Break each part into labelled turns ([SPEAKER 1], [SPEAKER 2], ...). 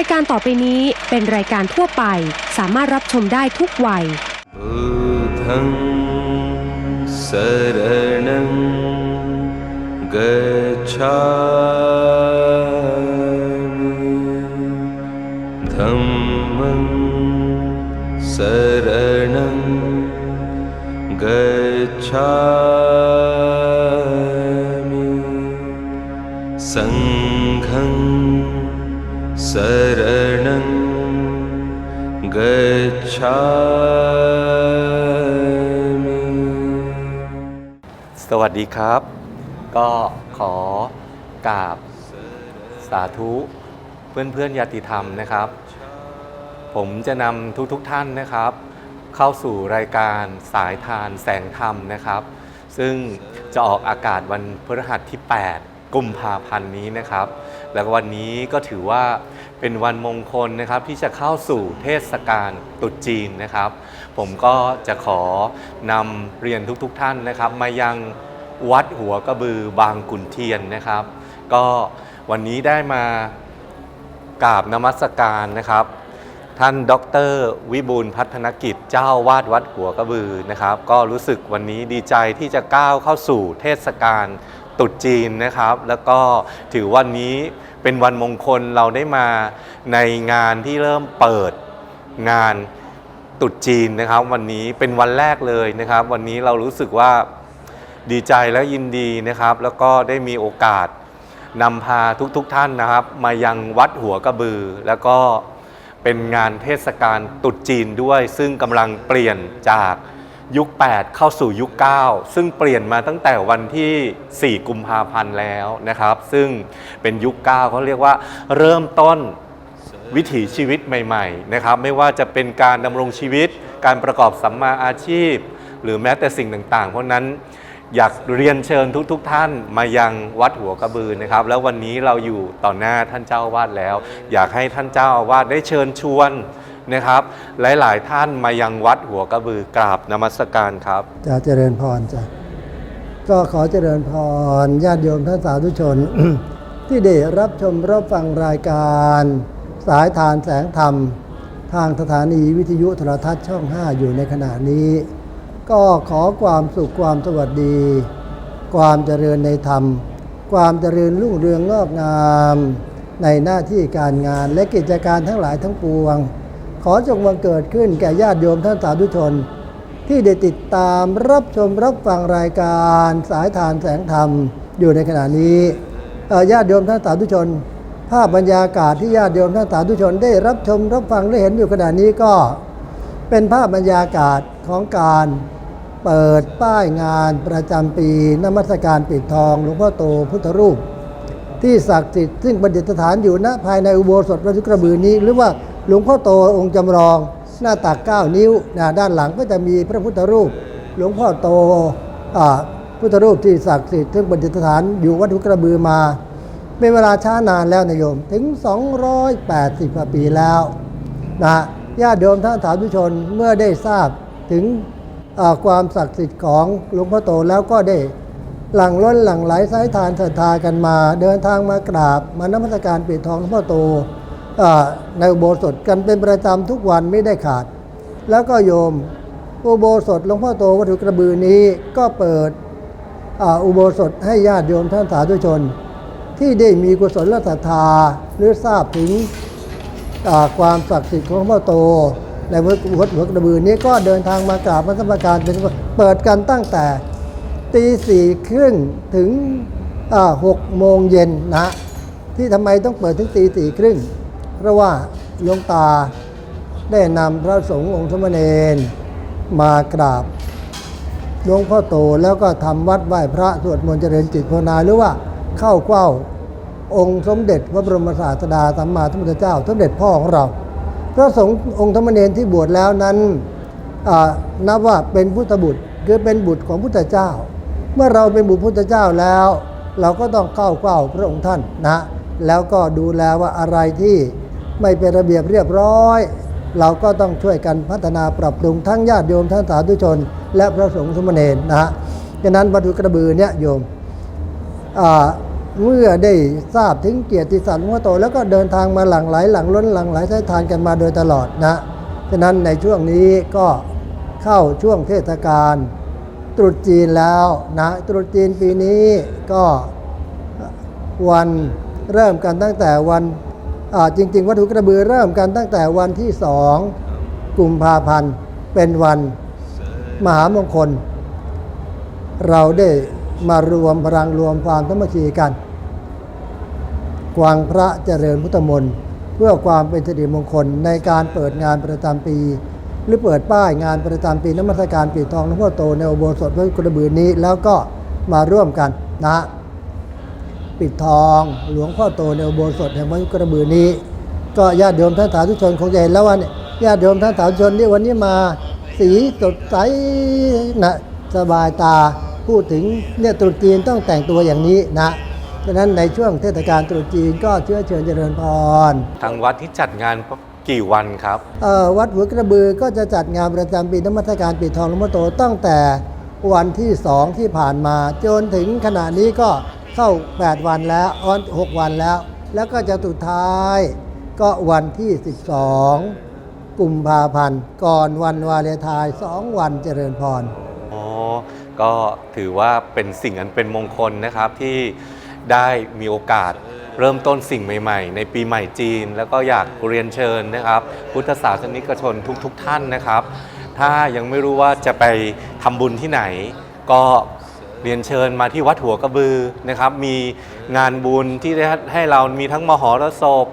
[SPEAKER 1] ายการต่อไปนี้เป็นรายการทั่วไป สามารถรับชมได้ทุกวัย
[SPEAKER 2] बुद्धं शरणं गच्छामि धम्मं शरणं गच्छामि गच्छामि
[SPEAKER 3] สวัสดีครับ ก็ขอกราบสาธุเพื่อนเพื่อนๆญาติธรรมนะครับ ผมจะนำทุกๆทท่านนะครับ เข้าสู่รายการสายทานแสงธรรมนะครับ ซึ่งจะออกอากาศวันพฤหัสที่ 8 กุมภาพันธ์นี้นะครับ แล้วก็วันนี้ก็ถือว่าเป็นวันมงคลนะครับที่จะเข้าสู่เทศกาลตรุษจีนนะครับ ผมก็จะขอนำเรียนทุกๆทท่านนะครับ มายังวัดหัวกระบือบางกุนเทียนนะครับ ก็วันนี้ได้มากราบนมัสการนะครับ ท่านดร วิบูลพัฒนกิจเจ้าวาดวัดหัวกระบือนะครับ ก็รู้สึกวันนี้ดีใจที่จะก้าวเข้าสู่เทศกาล ตรุษจีนนะครับ แล้วก็ถือวันนี้เป็นวันมงคลเราได้มาในงานที่เริ่มเปิดงานตรุษจีนนะครับ วันนี้เป็นวันแรกเลยนะครับ วันนี้เรารู้สึกว่าดีใจและยินดีนะครับ แล้วก็ได้มีโอกาสนำพาทุกๆทท่านนะครับ มายังวัดหัวกระบือ แล้วก็เป็นงานเทศกาลตรุษจีนด้วย ซึ่งกำลังเปลี่ยนจาก ยุค 8 เข้าสู่ยุค 9 ซึ่งเปลี่ยนมาตั้งแต่วันที่ 4 กุมภาพันธ์แล้วนะครับ ซึ่งเป็นยุค 9เขาเรียกว่าเริ่มต้นวิถีชีวิตใหม่ๆนะครับไม่ว่าจะเป็นการดำรงชีวิต การประกอบสัมมาอาชีพ หรือแม้แต่สิ่งต่างๆ เพราะนั้นอยากเรียนเชิญทุกๆทท่านมายังวัดหัวกระบือนะครับ แล้ววันนี้เราอยู่ต่อหน้าท่านเจ้าอาวาดแล้ว อยากให้ท่านเจ้าอาวาสได้เชิญชวน นะครับ หลาย ๆ ท่านมายังวัดหัวกระบือกราบนมัสการครับ
[SPEAKER 4] จะเจริญพรจ้ะก็ขอเจริญพรญาติโยมท่านสาธุชน ที่ได้รับชมรับฟังรายการ สายทานแสงธรรม ทางสถานีวิทยุโทรทัศน์ช่อง 5 อยู่ในขณะนี้ ก็ขอความสุขความสวัสดี ความเจริญในธรรม ความเจริญรุ่งเรืองงอกงาม ในหน้าที่การงานและกิจการทั้งหลายทั้งปวง ขอจงบังเกิดขึ้นแก่ญาติโยมท่านสาธุชน ที่ได้ติดตามรับชมรับฟังรายการสายทานแสงธรรมอยู่ในขณะนี้ญาติโยมท่านสาธุชน ภาพบรรยากาศที่ญาติโยมท่านสาธุชน ได้รับชมรับฟังและเห็นอยู่ขณะนี้ก็ เป็นภาพบรรยากาศของการเปิดป้ายงานประจำปีนมัสการปิดทองหลวงพ่อโตพุทธรูป ที่ศักดิ์สิทธิ์ซึ่งประดิษฐานอยู่ณภายในอุโบสถวัดกระบือนี้ หรือว่า หลวงพ่อโตองค์จำลอง หน้าตัก 9 นิ้วนะด้านหลังก็จะมีพระพุทธรูป หลวงพ่อโตพุทธรูปที่ศักดิ์สิทธิ์ซึ่งประดิษฐานอยู่วัดกระบือมาเป็นเวลาช้านานแล้วนะโยมถึง 280กว่าปีแล้วนะญาติโยมท่านสาธุชนเมื่อได้ทราบถึงความศักดิ์สิทธิ์ของหลวงพ่อโตแล้วก็ได้หลั่งล้นหลั่งไหลสายทานศรัทธากันมา เดินทางมากราบมานมัสการปิดทองหลวงพ่อโต ในอุโบสถกันเป็นประจำทุกวันไม่ได้ขาด แล้วก็โยมอุโบสถหลวงพ่อโตวัดถุกระบือนี้ก็เปิดอ,อุโบสถให้ญาติโยมท่านสาธุชน ที่ได้มีกุศลศรัทธาหรือทราบถึงความศักดิ์สิทธิ์ของหลวงพ่อโต ในวัดวัดหัวกระบือนี้ก็เดินทางมากราบมาสมการเป็นเปิดกันตั้งแต่ตีสี่ครึ่งถึงหกโมงเย็นนะ ที่ทำไมต้องเปิดถึงตีสี่ครึ่ง เพราะว่าหลวงตาได้นำพระสงฆ์องค์สมณเณรมากราบหลวงพ่อโตแล้วก็ทำวัดไหว้พระสวดมนต์เจริญจิตภาวนาหรือว่าเข้าเฝ้าองค์สมเด็จพระบรมศาสดาสัมมาสัมพุทธเจ้า สมเด็จพ่อของเรา พระสงฆ์องค์ธรรมเนรที่บวชแล้วนั้นนับว่าเป็นพุทธบุตรคือเป็นบุตรของพุทธเจ้า เมื่อเราเป็นบุตรพุทธเจ้าแล้ว เราก็ต้องเข้าเฝ้าพระองค์ท่านนะ แล้วก็ดูแลว่าอะไรที่ ไม่เป็นระเบียบเรียบร้อย เราก็ต้องช่วยกันพัฒนาปรับปรุงทั้งญาติโยมท่านสาธุชน และพระสงฆ์สมณเณรนะฮะฉะนั้นวัดถุกระบือเนี่ยโยมเมื่อได้ทราบถึงเกียรติศักดิ์หลวโต แล้วก็เดินทางมาหลังไหลหลังล้นหลังไหลใช้ทานกันมาโดยตลอดนะฉะนั้นในช่วงนี้ก็เข้าช่วงเทศกาลตรุษจีนแล้วนะตรุษจีนปีนี้ก็วันเริ่มกันตั้งแต่วัน จริง ๆ วัตถุกระบือเริ่มกันตั้งแต่วันที่สองกุมภาพันธ์เป็นวันมหามงคล เราได้มารวมพลังรวมความสามัคคีกันกวางพระเจริญพุทธมนต์เพื่อความเป็นสิริมงคลในการเปิดงานประจำปี หรือเปิดป้ายงานประจำปีนมัสการปีทองหลวงพ่อโตในอุโบสถพระกระบือนี้แล้วก็มาร่วมกันนะ ปิดทอง หลวงพ่อโตในอุโบสถแห่งพระกระบือนี้ ก็ญาติโยมท่านสาธุชนคงจะเห็นแล้วว่าเนี่ยญาติโยมท่านสาธุชนที่วันนี้มาสีสดใสนะสบายตาพูดถึงเนี่ยตรุษจีนต้องแต่งตัวอย่างนี้นะฉะนั้นในช่วงเทศกาลตรุษจีนก็เชื้อเชิญเจริญพร
[SPEAKER 3] ทางวัดที่จัดงานกี่วันครับ
[SPEAKER 4] เอ่อวัดหัวกระบือก็จะจัดงานประจำปีนมัสการปีทองหลวงพ่อโตตั้งแต่วันที่สองที่ผ่านมาจนถึงขณะนี้ก็ เข้า 8 วันแล้วออน6วันแล้ว แล้วก็จะสุดท้ายก็วันที่ 12 กุมภาพันธ์ ก่อนวันวาเลนไทน์2วันเจริญพร
[SPEAKER 3] อ๋อ ก็ถือว่าเป็นสิ่งอันเป็นมงคลนะครับที่ได้มีโอกาสเริ่มต้นสิ่งใหม่ ๆ ในปีใหม่จีน แล้วก็อยากเรียนเชิญนะครับ พุทธศาสนิกชนทุก ๆทท่านนะครับ ถ้ายังไม่รู้ว่าจะไปทำบุญที่ไหน ก็ เรียนเชิญมาที่วัดหัวกระบือนะครับ มีงานบุญที่ได้ให้เรามีทั้งมหรสพ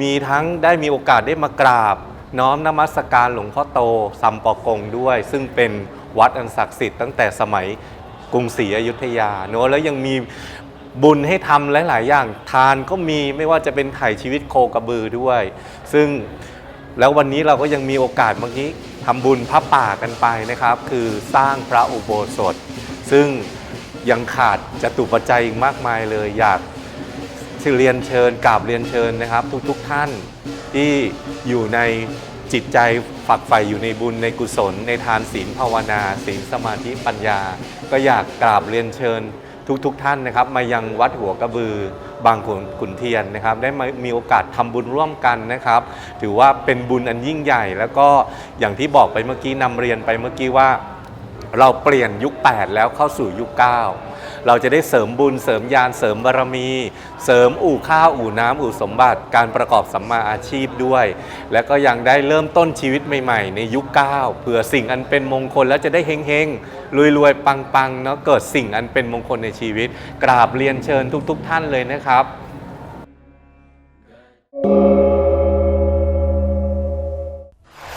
[SPEAKER 3] มีทั้งได้มีโอกาสได้มากราบ น้อมนมัสการหลวงพ่อโตซัมปอกงด้วย ซึ่งเป็นวัดอันศักดิ์สิทธิ์ตั้งแต่สมัยกรุงศรีอยุธยาเนอะแล้วยังมีบุญให้ทำหลาย ๆ อย่างทานก็มีไม่ว่าจะเป็นไถ่ชีวิตโคกระบือด้วย ซึ่งแล้ววันนี้เราก็ยังมีโอกาสเมื่อกี้ทำบุญพระป่ากันไปนะครับ คือสร้างพระอุโบสถ ซึ่ง ยังขาดจตุปัจจัยอีกมากมายเลย อยากเรียนเชิญกราบเรียนเชิญนะครับ ทุกๆทท่านที่อยู่ในจิตใจฝักใฝ่อยู่ในบุญในกุศล ในทานศีลภาวนาศีลสมาธิปัญญา ก็อยากกราบเรียนเชิญทุกๆทท่านนะครับ มายังวัดหัวกระบือบางขุนขุนเทียนนะครับ ได้มามีโอกาสทำบุญร่วมกันนะครับ ถือว่าเป็นบุญอันยิ่งใหญ่ แล้วก็อย่างที่บอกไปเมื่อกี้นำเรียนไปเมื่อกี้ว่า เราเปลี่ยนยุค 8 แล้วเข้าสู่ยุค 9 เราจะได้เสริมบุญเสริมญาณเสริมบารมี เสริมอู่ข้าวอู่น้ำอู่สมบัติ การประกอบสัมมาอาชีพด้วย และก็ยังได้เริ่มต้นชีวิตใหม่ๆ ในยุค 9 เผื่อสิ่งอันเป็นมงคลแล้วจะได้เฮงๆรวยๆปังๆเนาะเกิดสิ่งอันเป็นมงคลในชีวิต กราบเรียนเชิญทุก ๆ ท่านเลยนะครับ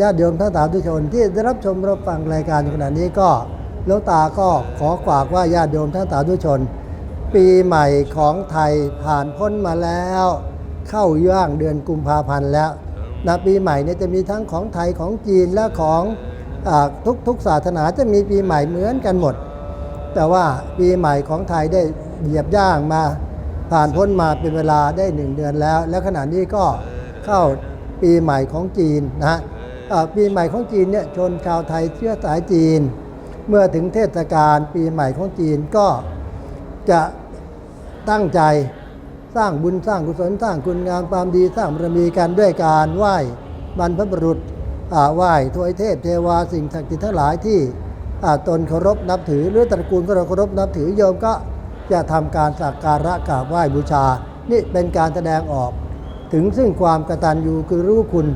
[SPEAKER 4] ญาติโยมท่านสาธุชนที่ได้รับชมรับฟังรายการขณะนี้ก็หลวงตาก็ขอฝากว่าญาติโยมท่านสาธุชน ปีใหม่ของไทยผ่านพ้นมาแล้ว เข้าย่างเดือนกุมภาพันธ์แล้วนะปีใหม่เนี่ยจะมีทั้งของไทยของจีนและของอทุกทุกศาสนาจะมีปีใหม่เหมือนกันหมด แต่ว่าปีใหม่ของไทยได้เหยียบย่างมา ผ่านพ้นมาเป็นเวลาได้หนึ่งเดือนแล้ว และขณะนี้ก็เข้าปีใหม่ของจีนนะฮะปีใหม่ของจีนเนี่ยชนชาวไทยเชื้อสายจีน เมื่อถึงเทศกาลปีใหม่ของจีนก็จะตั้งใจสร้างบุญสร้างกุศลสร้างคุณงามความดีสร้างบารมีกันด้วยการไหว้บรรพบุรุษไหว้ทวยเทพเทวาสิ่งศักดิ์สิทธิ์ทั้งหลายที่ตนเคารพนับถือหรือตระกูลก็เราเคารพนับถือโยมก็ จะทำการสักการะกราบไหว้บูชา นี่เป็นการแสดงออก ถึงซึ่งความกตัญญูคือรู้คุณ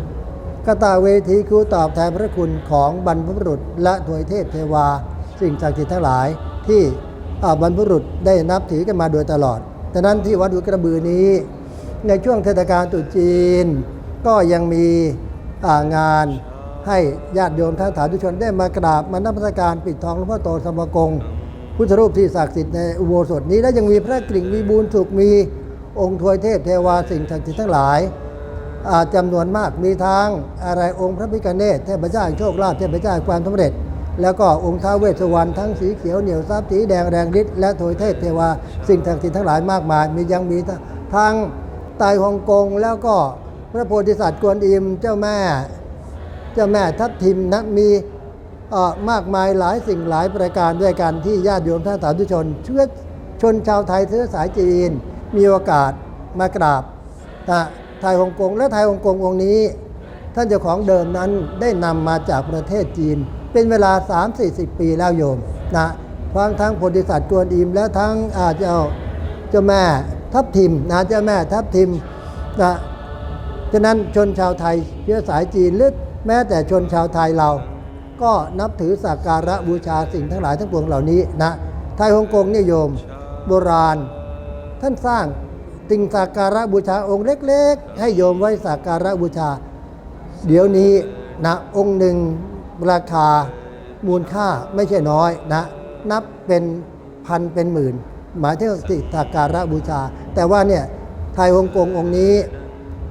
[SPEAKER 4] กตาเวทีคือตอบแทนพระคุณของบรรพบุรุษ และถวยเทพเทวา สิ่งศักดิ์สิทธิ์ทั้งหลายที่บรรพบุรุษได้นับถือกันมาโดยตลอดดังนั้นที่วัดหุกระบือนี้ ในช่วงเทศกาลตรุษจีน ก็ยังมีงานให้ญาติโยมท่านสาธุชนได้มากราบมานับพระการปิดทองหลวงพ่อโตสมกง พุทธรูปที่ศักดิ์สิทธิ์ในอุโบสถนี้ และยังมีพระกริ่งมีบูญสุขมีองค์ทวยเทพเทวาสิ่งศักดิ์สิทธิ์ทั้งหลายาจำานวนมากมีทั้งอะไรองค์พระพิฆเนศเทพเจ้าแห่งโชคลาภเทพเจ้าแห่งความสำเร็จ แล้วก็องค์ท้าเวสสุวรรณทั้งสีเขียวเหนียวทรัพย์สีแดงแรงฤทธิ์และทวยเทพเทวาสิ่งศักดิ์สิทธิ์ทั้งหลายมากมาย มียังมีทั้งไตรฮ่องกงแล้วก็พระโพธิสัตว์กวนอิมเจ้าแม่ เจ้าแม่ทับทิมนะมี มากมายหลายสิ่งหลายประการด้วยกันที่ญาติโยมท่านสาธุชน เชื้อชนชาวไทยเชื้อสายจีน มีโอกาสมากราบนะไทยฮ่องกงและไทยฮ่องกงองค์นี้ ท่านเจ้าของเดิมนั้นได้นำมาจากประเทศจีน เป็นเวลา 3-40 ปีแล้วโยมนะฟังทั้งโพธิสัตว์กวนอิมและทั้งเจ้าเจ้าแม่ทับทิมนะเจ้าแม่ทับทิมนะฉะนั้นชนชาวไทยเชื้อสายจีนหรือแม้แต่ชนชาวไทยเรา ก็นับถือสักการะบูชาสิ่งทั้งหลายทั้งปวงเหล่านี้นะไทยฮ่องกงนิยมโบราณ ท่านสร้างติงสักการะบูชาองค์เล็ก ๆ ให้โยมไว้สักการะบูชา เดี๋ยวนี้นะองค์หนึ่งราคามูลค่าไม่ใช่น้อยนะ นับเป็นพันเป็นหมื่น หมายถึงติสักการะบูชา แต่ว่าเนี่ยไทยฮ่องกงองค์นี้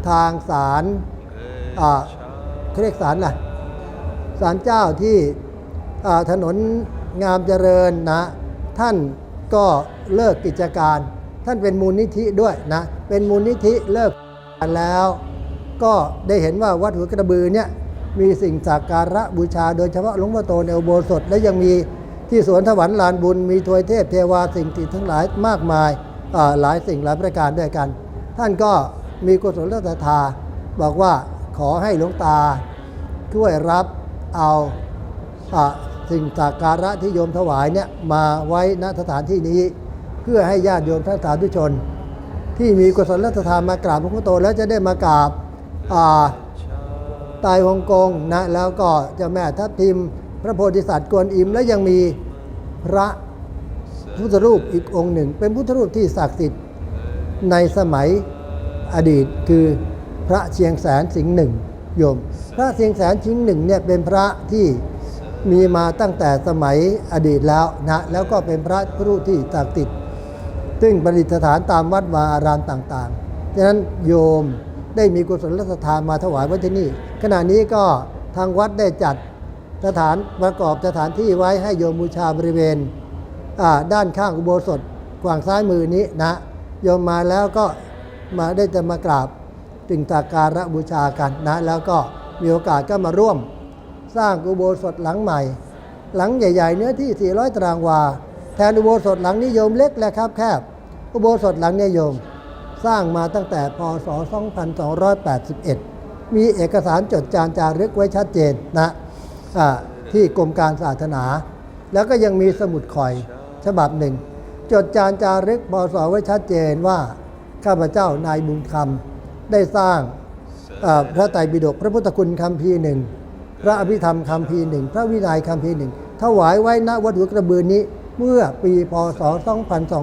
[SPEAKER 4] ทางศาลอ่าเขาเรียกศาลล่ะ ศาลเจ้าที่ถนนงามเจริญนะ ท่านก็เลิกกิจการ ท่านเป็นมูลนิธิด้วยนะ เป็นมูลนิธิเลิกการแล้ว ก็ได้เห็นว่าวัดหัวกระบือเนี่ยมีสิ่งสักการะบูชา โดยเฉพาะหลวงพ่อโตในอุโบสถและยังมีที่สวนถวันลานบุญ มีทวยเทพเทวาสิ่งติดทั้งหลายมากมายหลายสิ่งหลายประการด้วยกัน ท่านก็มีกุศลศรัทธาบอกว่าขอให้หลวงตาช่วยรับ เอาอสิ่งสักการะที่โยมถวายเนี่ยมาไว้ณสถานที่นี้ เพื่อให้ญาติโยมท่านสาธุชน ที่มีกุศลศรัทธามากราบหลวงพ่อโตแล้วจะได้มากราบตายฮ่องกงนะแล้วก็เจ้าแม่ทับทิม พระโพธิสัตว์กวนอิม และยังมีพระพุทธรูปอีกองค์หนึ่ง เป็นพุทธรูปที่ศักดิ์สิทธิ์ในสมัยอดีตคือพระเชียงแสนสิงห์หนึ่ง โยม พระเชียงแสนสิงห์หนึ่งเนี่ยเป็นพระที่มีมาตั้งแต่สมัยอดีตแล้วนะแล้วก็เป็นพระพุทธรูปที่ศักดิ์สิทธิ์ซึ่งประดิษฐานตามวัดวาอารามต่างๆฉะนั้นโยมได้มีกุศลศรัทธามาถวายไว้ที่นี่ ขณะนี้ก็ทางวัดได้จัดสถานประกอบสถานที่ไว้ให้โยมบูชาบริเวณอ่าด้านข้างอุโบสถกวางซ้ายมือนี้นะ โยมมาแล้วก็มาได้จะมากราบ ถึงตาการะบูชากันนะแล้วก็มีโอกาสก็มาร่วม สร้างอุโบสถหลังใหม่ หลังใหญ่ ๆ เนื้อที่ 400 ตารางวา แทนอุโบสถหลังนิยมเล็กและครับแคบ อุโบสถหลังนิยม สร้างมาตั้งแต่พศ 2281 มีเอกสารจดจานจารึกไว้ชัดเจนนะอ่าที่กรมการศาสนา แล้วก็ยังมีสมุดข่อยฉบับหนึ่ง จดจานจารึกพศไว้ชัดเจนว่าข้าพเจ้านายบุญคำ ได้สร้างเอ่อพระไตรปิฎกพระพุทธคุณคำพีร์หนึ่งพระอภิธรรมคำพีร์หนึ่งพระวินัยคำพีร์หนึ่งถวายไว้ณวัดหัวกระบือนี้เมื่อปีพศ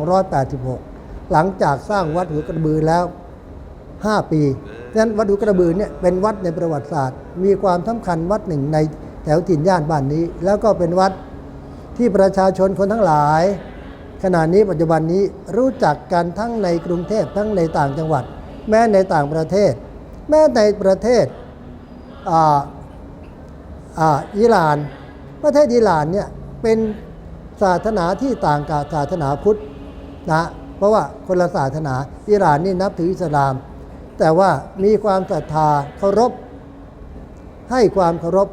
[SPEAKER 4] 2286 หลังจากสร้างวัดหัวกระบือแล้ว 5 ปีดังนั้นวัดหัวกระบือเนี่ยเป็นวัดในประวัติศาสตร์ มีความสำคัญวัดหนึ่งในแถวถิ่นย่านบ้านนี้ แล้วก็เป็นวัดที่ประชาชนคนทั้งหลาย ขณะนี้ปัจจุบันนี้รู้จักกันทั้งในกรุงเทพทั้งในต่างจังหวัด แม้ในต่างประเทศ แม้ในประเทศอิหร่าน ประเทศอิหร่านเนี่ยเป็นศาสนาที่ต่างกับศาสนาพุทธนะเพราะว่าคนละศาสนาอิหร่านนี่นับถืออิสลาม แต่ว่ามีความศรัทธาเคารพ ให้ความเคารพ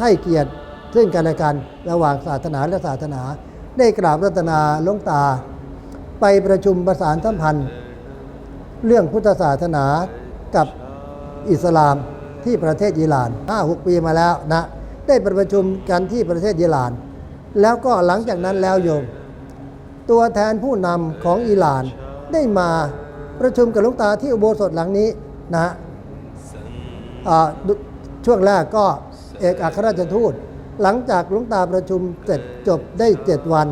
[SPEAKER 4] ให้เกียรติซึ่งกันและกันระหว่างศาสนาและศาสนา ได้กราบรัตนาลงตา ไปประชุมประสานสัมพันธ์ เรื่องพุทธศาสนากับอิสลามที่ประเทศอิหร่าน 5-6 ปีมาแล้วนะ ได้ประชุมกันที่ประเทศอิหร่าน แล้วก็หลังจากนั้นแล้วโยม ตัวแทนผู้นำของอิหร่านได้มาประชุมกับลวงตาที่อุโบสถหลังนี้นะช่วงแรกก็เอกอัครราชทูต หลังจากลวงตาประชุมเสร็จจบได้ 7 วัน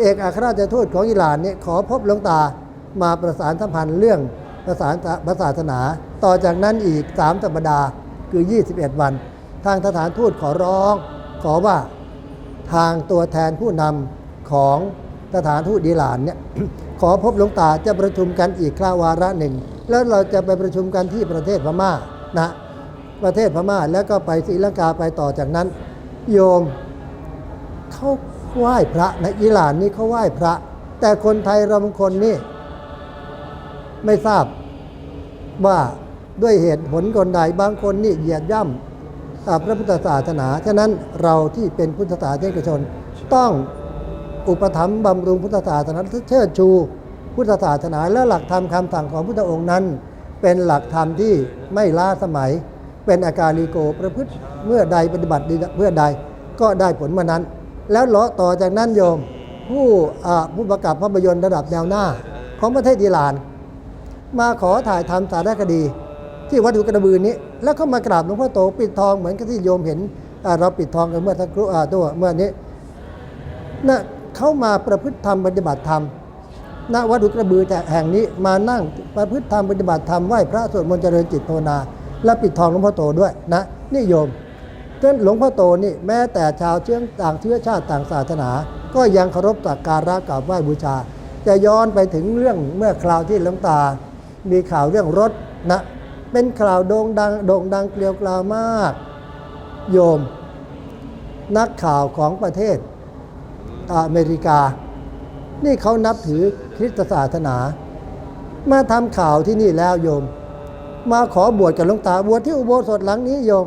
[SPEAKER 4] เอกอัครราชทูตของอิหร่านเนี่ยขอพบลวงตามาประสานสัมพันธ์เรื่อง พระศาสนา ต่อจากนั้นอีก 3 สัปดาห์คือ 21 วัน ทางสถานทูตขอร้อง ขอว่าทางตัวแทนผู้นำของสถานทูตอิหร่านเนี่ยขอพบหลวงตาจะประชุมกันอีกคราววาระหนึ่ง แล้วเราจะไปประชุมกันที่ประเทศพม่านะประเทศพม่าแล้วก็ไปศรีลังกาไปต่อจากนั้น โยมเขาไหว้พระนะอิหร่านนี่เขาไหว้พระ แต่คนไทยเราบางคนนี่ ไม่ทราบว่าด้วยเหตุผลคนใดบางคนนี่เหยียดย่ำพระพุทธศาสนา ฉะนั้นเราที่เป็นพุทธศาสนิกชน ต้องอุปถัมภ์บำรุงพุทธศาสนาเชิดชูพุทธศาสนาและหลักธรรมคำสั่งของพุทธองค์นั้น เป็นหลักธรรมที่ไม่ล้าสมัย เป็นอาการลีโกประพฤติเมื่อใดปฏิบัติเมื่อใดก็ได้ผลมานั้น แล้วเลาะต่อจากนั้นโยม ผู้ผู้ประกาศภาพยนตร์ระดับแนวหน้า ของประเทศอิหร่าน มาขอถ่ายทำสารคดี ที่วัดหุกระบือนี้ แล้วก็มากราบหลวงพ่อโตปิดทองเหมือนกับที่โยมเห็นเราปิดทองกันเมื่อสักครู่อ่าตัวเมื่อนี้นะเขามาประพฤติธรรมปฏิบัติธรรมณวัดหุกระบือแต่แห่งนี้มานั่งประพฤติธรรมปฏิบัติธรรมไหว้พระสวดมนต์เจริญจิตภาวนา และปิดทองหลวงพ่อโตด้วยนะนี่โยมฉะนั้นหลวงพ่อโตนี่แม้แต่ชาวเชื้อต่างเชื้อชาติต่างศาสนา ก็ยังเคารพสักการะกราบไหว้บูชา จะย้อนไปถึงเรื่องเมื่อคราวที่หลวงตา มีข่าวเรื่องรถนะเป็นข่าวโด่งดังโด่งดังเกลียวกราวมาก โยม นักข่าวของประเทศอเมริกา นี่เขานับถือคริสตศาสนา มาทำข่าวที่นี่แล้วโยม มาขอบวชกับหลวงตาบวชที่อุโบสถหลังนี้โยม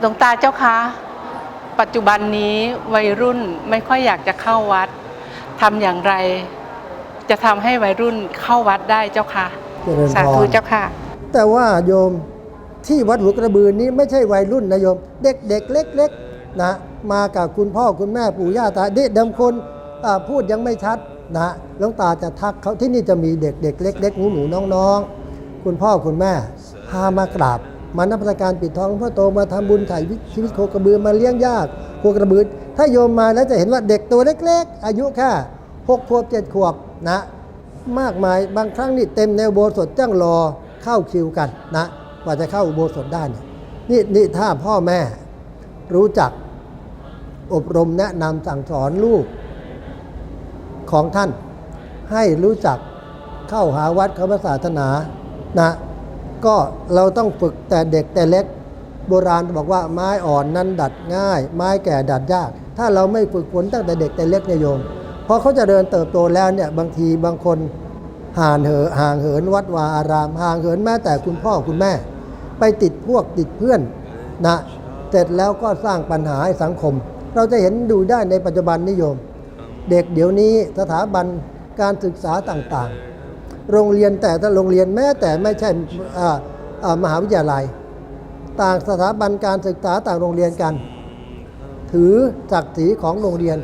[SPEAKER 5] หลวงตาเจ้าคะปัจจุบันนี้วัยรุ่นไม่ค่อยอยากจะเข้าวัดทำอย่างไร จะทำให้วัยรุ่นเข้าวัดได้เจ้าคะ
[SPEAKER 4] เจริญพร
[SPEAKER 5] สาธุเจ้าค่ะ
[SPEAKER 4] แต่ว่าโยมที่วัดหัวกระบือนี้ไม่ใช่วัยรุ่นนะโยม เด็กเด็กๆเล็กๆนะมากับคุณพ่อคุณแม่ปู่ย่าตาเด็กดำคนอ่าพูดยังไม่ชัดนะหลวงตาจะทักเขาที่นี่จะมีเด็กเด็กๆเล็กๆหนูหนูๆน้องๆ คุณพ่อคุณแม่ พามากราบ มานับประการปิดทองหลวงพ่อโตมาทำบุญถ่ายชีวิตโคกระบือมาเลี้ยงญาติโคกระบือถ้าโยมมาแล้วจะเห็นว่าเด็กตัวเล็กๆ อายุแค่หกขวบเจ็ดขวบนะ มากมายบางครั้งนี่เต็มในอุโบสถจ้างรอเข้าคิวกันนะกว่าจะเข้าอุโบสถได้เนี่ยนี่นี่ถ้าพ่อแม่รู้จักอบรมแนะนำสั่งสอนลูกของท่าน ให้รู้จักเข้าหาวัดเขาศาสนา นะก็เราต้องฝึกแต่เด็กแต่เล็ก โบราณบอกว่าไม้อ่อนนั้นดัดง่าย ไม้แก่ดัดยาก ถ้าเราไม่ฝึกฝนตั้งแต่เด็กแต่เล็กเนี่ยโยมพอเขาจะเดินเติบโตแล้วเนี่ยบางทีบางคนห่างเหินห่างเหินวัดวาอาราม ห่างเหินแม้แต่คุณพ่อคุณแม่ ไปติดพวกติดเพื่อนนะเสร็จแล้วก็สร้างปัญหาให้สังคม เราจะเห็นดูได้ในปัจจุบันนิยม เด็กเดี๋ยวนี้สถาบันการศึกษาต่างๆ โรงเรียนแต่ละโรงเรียนแม้แต่ไม่ใช่มหาวิทยาลัย ต่างสถาบันการศึกษาต่างโรงเรียนกัน ถือศักดิ์ศรีของโรงเรียน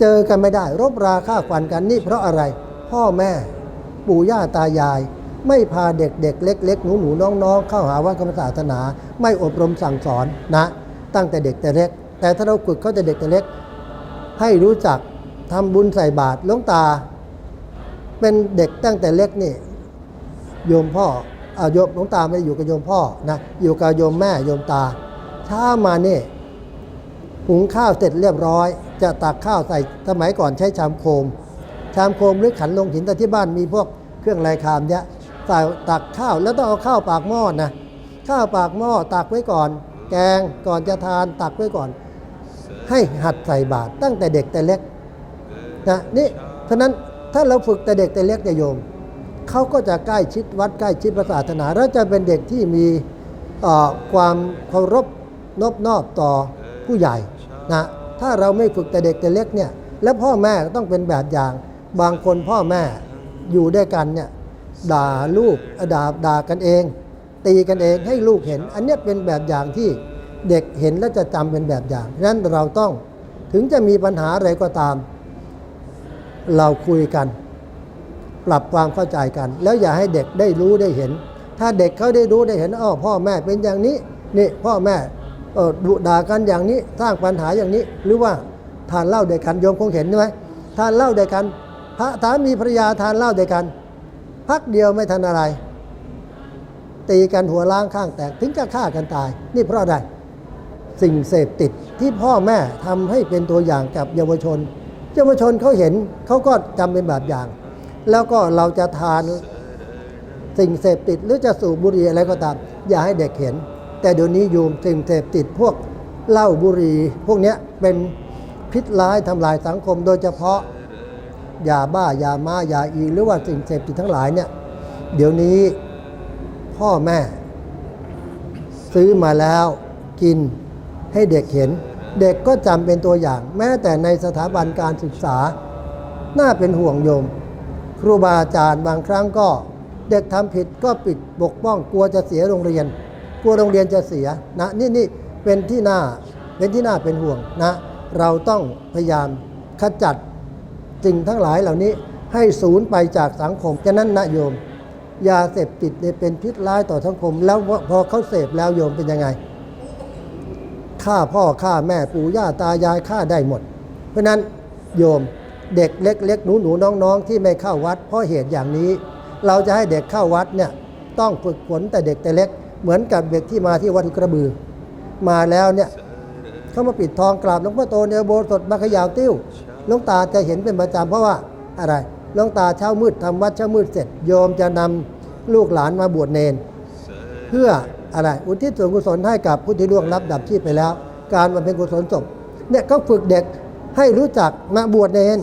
[SPEAKER 4] เจอกันไม่ได้ รบราฆ่าฟันกันนี่เพราะอะไร พ่อแม่ปู่ย่าตายาย ไม่พาเด็กเด็กๆเล็ก ๆ หนูหนูน้องๆ เข้าหาวัดคำศาสนา ไม่อบรมสั่งสอนนะ ตั้งแต่เด็กแต่เล็ก แต่ถ้าเราฝึกเขาจะเด็กแต่เล็ก ให้รู้จักทำบุญใส่บาตรลงตา เป็นเด็กตั้งแต่เล็กนี่โยมพ่ออาโยมหลวงตาไม่อยู่กับโยมพ่อนะอยู่กับโยมแม่โยมตาเช้ามาเนี่ยหุงข้าวเสร็จเรียบร้อย จะตักข้าวใส่สมัยก่อนใช้ชามโคม ชามโคมหรือขันลงหินแต่ที่บ้านมีพวกเครื่องไรคามเนี่ยใส่ตักข้าวแล้วต้องเอาข้าวปากหม้อนะข้าวปากหม้อตักไว้ก่อน แกงก่อนจะทานตักไว้ก่อน ให้หัดใส่บาตรตั้งแต่เด็กแต่เล็กนะนี่ฉะนั้น ถ้าเราฝึกแต่เด็กแต่เล็กเนี่โยมเขาก็จะใกล้ชิดวัดใกล้ชิดพระศาสนา แล้วจะเป็นเด็กที่มีความเคารพนอบนอบต่อผู้ใหญ่นะถ้าเราไม่ฝึกแต่เด็กแต่เล็กเนี่ยแล้วพ่อแม่ต้องเป็นแบบอย่าง บางคนพ่อแม่อยู่ด้วยกันเนี่ยด่าลูกด่าด่ากันเอง ตีกันเองให้ลูกเห็น อันนี้เป็นแบบอย่างที่เด็กเห็นและจะจำเป็นแบบอย่างนั้นเราต้องถึงจะมีปัญหาอะไรก็ตาม เราคุยกัน ปรับความเข้าใจกัน แล้วอย่าให้เด็กได้รู้ได้เห็น ถ้าเด็กเขาได้รู้ได้เห็นอ้อพ่อแม่เป็นอย่างนี้นี่พ่อแม่เออดุด่ากันอย่างนี้สร้างปัญหาอย่างนี้ หรือว่าทานเหล้าด้วยกันโยมคงเห็นใช่ไหมทานเหล้าด้วยกัน พระสามีภรรยาทานเหล้าด้วยกัน พักเดียวไม่ทันอะไร ตีกันหัวล้างข้างแตกถึงกับฆ่ากันตาย นี่เพราะอะไรสิ่งเสพติดที่พ่อแม่ทำให้เป็นตัวอย่างกับเยาวชน เยาวชนเขาเห็นเขาก็จำเป็นแบบอย่าง แล้วก็เราจะทานสิ่งเสพติดหรือจะสูบบุหรี่อะไรก็ตาม อย่าให้เด็กเห็น แต่เดี๋ยวนี้ยูมสิ่งเสพติดพวกเหล้าบุหรี่พวกเนี้ยเป็นพิษร้ายทำลายสังคม โดยเฉพาะยาบ้ายาม้ายาอีหรือว่าสิ่งเสพติดทั้งหลายเนี่ยเดี๋ยวนี้พ่อแม่ ซื้อมาแล้วกินให้เด็กเห็น เด็กก็จำเป็นตัวอย่าง แม้แต่ในสถาบันการศึกษา น่าเป็นห่วงโยม ครูบาอาจารย์บางครั้งก็ เด็กทำผิดก็ปิดบกป้องกลัวจะเสียโรงเรียน กลัวโรงเรียนจะเสียนะนี่นี่เป็นที่น่าเป็นที่น่าเป็นห่วงนะ เราต้องพยายามขจัดสิ่งทั้งหลายเหล่านี้ให้สูญไปจากสังคมฉะนั้นนะโยม ยาเสพติดเนี่ยเป็นพิษร้ายต่อสังคม แล้วพอเขาเสพแล้วโยมเป็นยังไง ฆ่าพ่อฆ่าแม่ปู่ย่าตายายฆ่าได้หมด เพราะนั้นโยมเด็กเล็กๆหนูหนูน้องๆ ที่ไม่เข้าวัด เพราะเหตุอย่างนี้ เราจะให้เด็กเข้าวัดเนี่ยต้องฝึกฝนแต่เด็กแต่เล็ก เหมือนกับเด็กที่มาที่วัดกระบือ มาแล้วเนี่ยเขามาปิดทองกราบหลวงพ่อโตเนโบสถมาขยาวติ้วหลวงตาจะเห็นเป็นประจำเพราะว่าอะไรหลวงตาเช้ามืดทำวัดเช้ามืดเสร็จ โยมจะนำลูกหลานมาบวชเนน เพื่อ อะไรอุทิศส่วนกุศลให้กับผู้ที่ล่วงลับดับชีพไปแล้ว การบำเพ็ญกุศลศพเนี่ยเขาฝึกเด็กให้รู้จักมาบวชเนน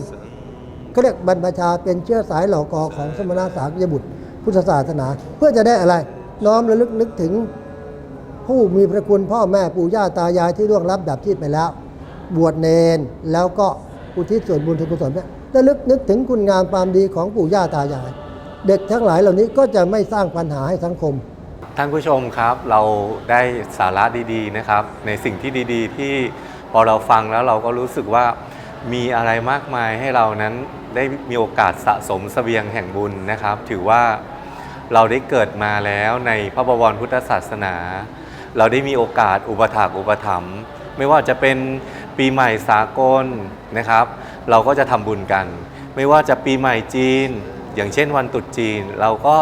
[SPEAKER 4] เขาเรียกบรรพชาเป็นเชื้อสายเหล่ากอของสมณะสากยบุตร พุทธศาสนา เพื่อจะได้อะไร น้อมระลึกนึกถึงผู้มีพระคุณพ่อแม่ปู่ย่าตายายที่ล่วงลับดับชีพไปแล้ว บวชเนนแล้วก็อุทิศส่วนบุญส่วนกุศลเนี่ยระลึกนึกถึงคุณงามความดีของปู่ย่าตายาย เด็กทั้งหลายเหล่านี้ก็จะไม่สร้างปัญหาให้สังคม
[SPEAKER 3] ท่านผู้ชมครับเราได้สาระดีๆนะครับ ในสิ่งที่ดีๆ ที่พอเราฟังแล้วเราก็รู้สึกว่ามีอะไรมากมายให้เรานั้นได้มีโอกาสสะสมเสบียงแห่งบุญนะครับ ถือว่าเราได้เกิดมาแล้วในพระบวรพุทธศาสนา เราได้มีโอกาสอุปถากอุปถัมภ์ไม่ว่าจะเป็นปีใหม่สากลนะครับ เราก็จะทำบุญกัน ไม่ว่าจะปีใหม่จีน อย่างเช่นวันตรุษจีน เราก็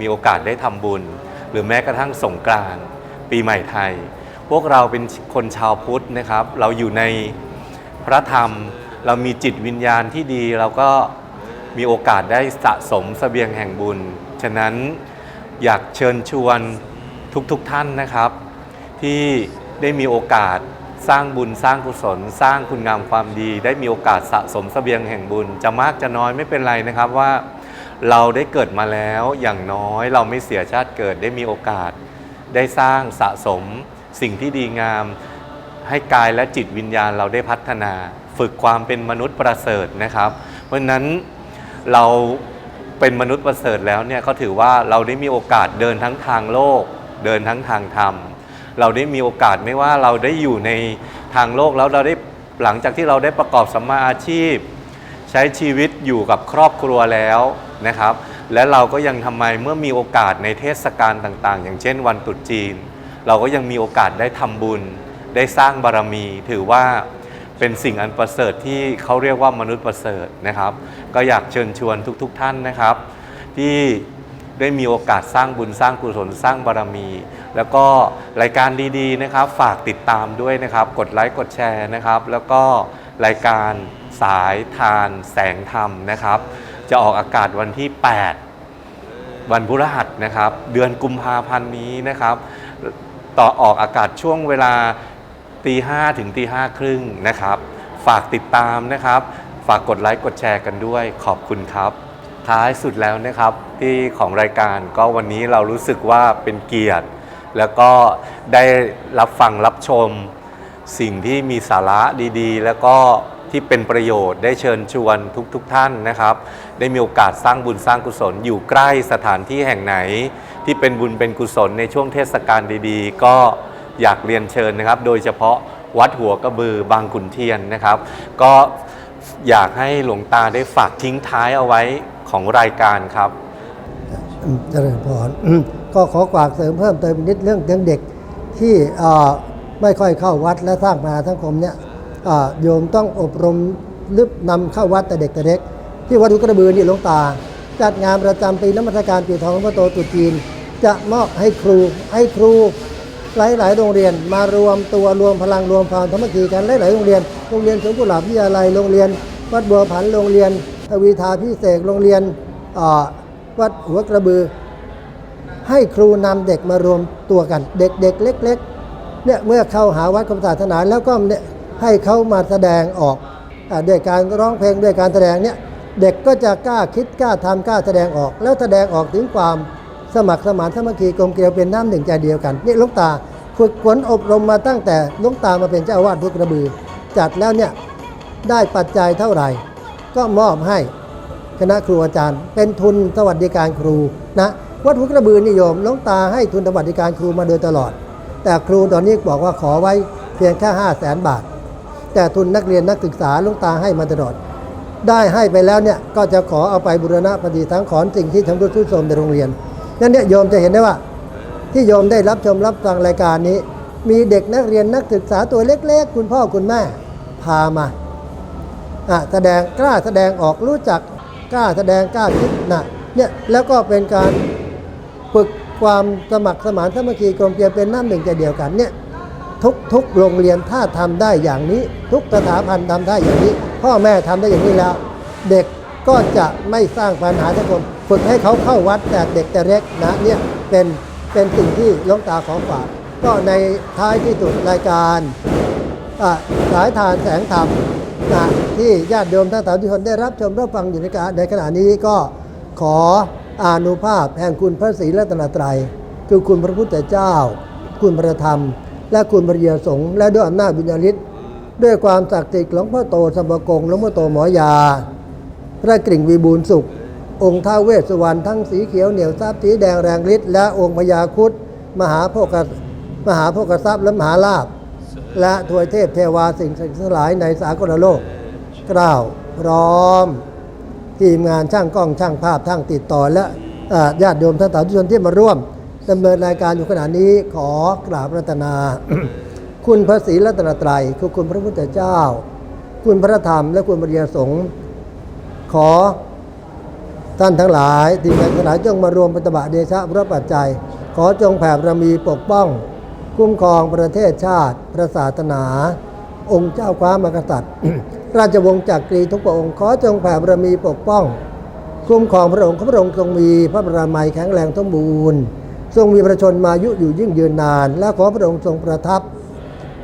[SPEAKER 3] มีโอกาสได้ทำบุญ หรือแม้กระทั่งสงกรานต์ปีใหม่ไทย พวกเราเป็นคนชาวพุทธนะครับ เราอยู่ในพระธรรม เรามีจิตวิญญาณที่ดีเราก็มีโอกาสได้สะสมเสบียงแห่งบุญ ฉะนั้นอยากเชิญชวนทุกๆทท่านนะครับ ที่ได้มีโอกาสสร้างบุญสร้างกุศล สร้างคุณงามความดี ได้มีโอกาสสะสมเสบียงแห่งบุญ จะมากจะน้อยไม่เป็นไรนะครับว่า เราได้เกิดมาแล้วอย่างน้อยเราไม่เสียชาติเกิดได้มีโอกาส ได้สร้างสะสมสิ่งที่ดีงาม ให้กายและจิตวิญญาณเราได้พัฒนา ฝึกความเป็นมนุษย์ประเสริฐนะครับ เพราะนั้นเราเป็นมนุษย์ประเสริฐแล้วเนี่ยก็ถือว่าเราได้มีโอกาสเดินทั้งทางโลก เดินทั้งทางธรรม เราได้มีโอกาสไม่ว่าเราได้อยู่ในทางโลกแล้วเราได้หลังจากที่เราได้ประกอบสัมมาอาชีพ ใช้ชีวิตอยู่กับครอบครัวแล้ว นะครับ และเราก็ยังทำไมเมื่อมีโอกาสในเทศกาลต่างๆ อย่างเช่นวันตรุษจีน เราก็ยังมีโอกาสได้ทำบุญ ได้สร้างบารมี ถือว่าเป็นสิ่งอันประเสริฐที่เขาเรียกว่ามนุษย์ประเสริฐนะครับ ก็อยากเชิญชวนทุกๆทท่านนะครับ ที่ได้มีโอกาสสร้างบุญสร้างกุศลสร้างบารมี แล้วก็รายการดีๆนะครับ ฝากติดตามด้วยนะครับ กดไลค์กดแชร์นะครับ แล้วก็รายการสายทานแสงธรรมนะครับ จะออกอากาศวันที่ 8 วันพฤหัสนะครับ เดือนกุมภาพันธ์นี้นะครับ ต่อออกอากาศช่วงเวลาตีห้ถึงตีห้าครึ่งนะครับ ฝากติดตามนะครับ ฝากกดไลค์กดแชร์กันด้วยขอบคุณครับ ท้ายสุดแล้วนะครับที่ของรายการก็วันนี้เรารู้สึกว่าเป็นเกียรติ แล้วก็ได้รับฟังรับชมสิ่งที่มีสาระดีๆ แล้วก็ ที่เป็นประโยชน์ได้เชิญชวนทุกๆทท่านนะครับ ได้มีโอกาสสร้างบุญสร้างกุศลอยู่ใกล้สถานที่แห่งไหน ที่เป็นบุญเป็นกุศลในช่วงเทศกาลดีๆ ก็อยากเรียนเชิญนะครับ โดยเฉพาะวัดหัวกระบือบางขุนเทียนนะครับ ก็อยากให้หลวงตาได้ฝากทิ้งท้ายเอาไว้ของรายการครับ
[SPEAKER 4] เจริญพรก็ขอกวากเสริมเพิ่มเติมนิดเรื่องเด็กที่ไม่ค่อยเข้าวัดและสร้างปัญหาสังคมเนี่ย โยมต้องอบรมรือนำเข้าวัดแต่เด็กแต่เด็ก ที่วัดอุกระบือนี่หลวงตา จัดงานประจำปีน้ำมัสการปีทองหลวงพ่อโตตรุจีน จะมอบให้ครูให้ครูหลายๆโรงเรียนมารวมตัวรวมพลังรวมความสามัคคีกันหลายๆโรงเรียนโรงเรียนสวนกุหลาบวิทยาลัยโรงเรียน วัดบัวผันโรงเรียนทวีทาพิเศษกโรงเรียนวัดหัวกระบือ ให้ครูนำเด็กมารวมตัวกัน เด็กๆเล็ก ๆเนี่ยเมื่อเข้าหาวัดคำศาสนาแล้วก็เนี่ย ให้เขามาแสดงออกอด้วยการร้องเพลงด้วยการแสดงเนี่ยเด็กก็จะกล้าคิดกล้าทำกล้าแสดงออก แล้วแสดงออกถึงความสมัครสมานสมัคคีกลมเกลียวเป็นน้ำหนึ่งใจเดียวกันนี่ลุงตาฝึกฝนอบรมมาตั้งแต่ลุงตามาเป็นเจ้าอาวาสทุกกระบือ จัดแล้วเนี่ยได้ปัจจัยเท่าไหร่ ก็มอบให้คณะครูอาจารย์ เป็นทุนสวัสดิการครูนะวัดหุกระบือนิยมลวงตาให้ทุนสวัสดิการครูมาโดยตลอด แต่ครูตอนนี้บอกว่าขอไว้เพียงแค่5 0 0แสนบาท แต่ทุนนักเรียนนักศึกษาลวงตาให้มาตลอด ได้ให้ไปแล้วเนี่ยก็จะขอเอาไปบูรณะปฏิสังขรณ์สิ่งที่ทำรุดทุดโทรมในโรงเรียน นั่นเนี่ยโยมจะเห็นได้ว่า ที่โยมได้รับชมรับฟังรายการนี้ มีเด็กนักเรียนนักศึกษาตัวเล็กๆ คุณพ่อคุณแม่พามาอะแสดงกล้าแสดงออกรู้จักกล้าแสดงกล้าคิดนะเนี่ยแล้วก็เป็นการฝึกความสมัครสมานสามัคคีกลมเกลียวเป็นน้ำหนึ่งใจเดียวกันเนี่ย ทุกทุกโรงเรียนถ้าทำได้อย่างนี้ ทุกสถาบันทำได้อย่างนี้ พ่อแม่ทำได้อย่างนี้แล้ว เด็กก็จะไม่สร้างปัญหาสังคมฝึกให้เขาเข้าวัดแต่เด็กแต่เล็กนะเนี่ยเป็นเป็นสิ่งที่ลวงตาขอฝากก็ในท้ายที่สุดรายการสายทานแสงธรรมนะที่ญาติโยมท่านสาธุชนได้รับชมรับฟังอยู่ในการในขณะนี้ก็ขออานุภาพแห่งคุณพระศรีรัตนตรัย คือคุณพระพุทธเจ้า คุณพระธรรม และคุณพระเยสงฆ์และด้วยอำนาจบุญญาฤทธิ์ด้วยความศักดิ์สิทธิ์ของพ่อโตสมปกงหลวงพ่อโตหมอยา พระกริ่งวีบูลสุข องค์ท้าเวสสุวรรณทั้งสีเขียวเหนียวทรัพย์สีแดงแรงฤทธิ์และองค์พญาคุดมหาโภคมหาโภคทรัพย์และมหาลาภและถวยเทพเทวาสิ่งศักดิ์สิทธิ์ทั้งหลายในสากลโลกกล่าวพร้อม ทีมงานช่างกล้องช่างภาพช่างติดต่อและญาติโยมท่านสาธุชนที่มาร่วม ดำเนินรายการอยู่ขณะนี้ขอกราบรัตนา คุณพระศรีรัตนตรัยคือคุณพระพุทธเจ้า คุณพระธรรม และคุณพระยสงฆ์ขอท่านทั้งหลายทีมงานทั้งหลายจงมารวมปฏิบัติเดชะพระปัจจัย ขอจงแผ่บารมีปกป้อง คุ้มครองประเทศชาติ พระศาสนา องค์เจ้าฟ้ามากษัตริย์ ราชวงศ์จักรีทุกพระองค์ ขอจงแผ่บารมีปกป้อง คุ้มครองพระองค์พระองค์ทรงมีพระบารมีแข็งแรงสมบูรณ์ ทรงมีประชนมายุอยู่ยิ่งยืนนาน และขอพระองค์ทรงประทับ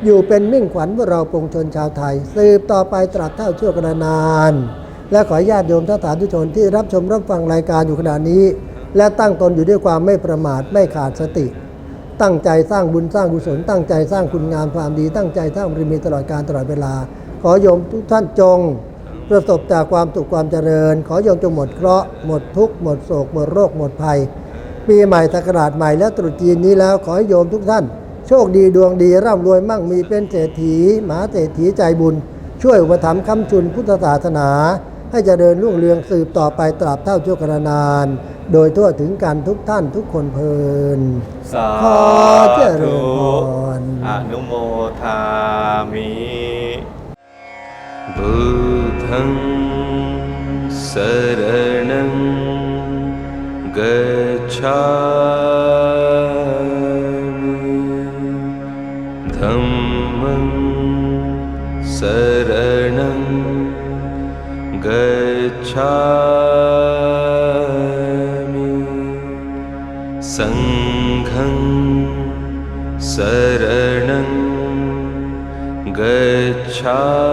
[SPEAKER 4] อยู่เป็นมิ่งขวัญพวกเราปวงชนชาวไทย สืบต่อไปตรัสเท่าชั่วกระนาน และขอญาติโยมท่านสาธุชนที่รับชมรับฟังรายการอยู่ขณะนี้ และตั้งตนอยู่ด้วยความไม่ประมาทไม่ขาดสติ ตั้งใจสร้างบุญสร้างกุศลตั้งใจสร้างคุณงามความดี ตั้งใจสร้างบารมีตลอดการตลอดเวลา ขอโยมทุกท่านจงประสบจากความสุขความเจริญ ขอโยมจงหมดเคราะห์หมดทุกข์หมดโศกหมดโรคหมดภัย ปีใหม่ศักราชใหม่และตรุษจีนนี้แล้วขอให้โยมทุกท่าน โชคดีดวงดีร่ำรวยมั่งมีเป็นเศรษฐีมหาเศรษฐีใจบุญ ช่วยอุปถัมภ์คำชุนพุทธศาสนา ให้เจริญรุ่งเรืองสืบต่อไปตราบเท่าชั่วกรนาน โดยทั่วถึงกันทุกท่านทุกคนเพลิน
[SPEAKER 3] สา
[SPEAKER 4] ขอเจริญพร
[SPEAKER 3] อนุโมทามิ
[SPEAKER 2] बुद्धं शरणं गच्छा ध शरण गच्छा सङ्घं शरणं गच्छा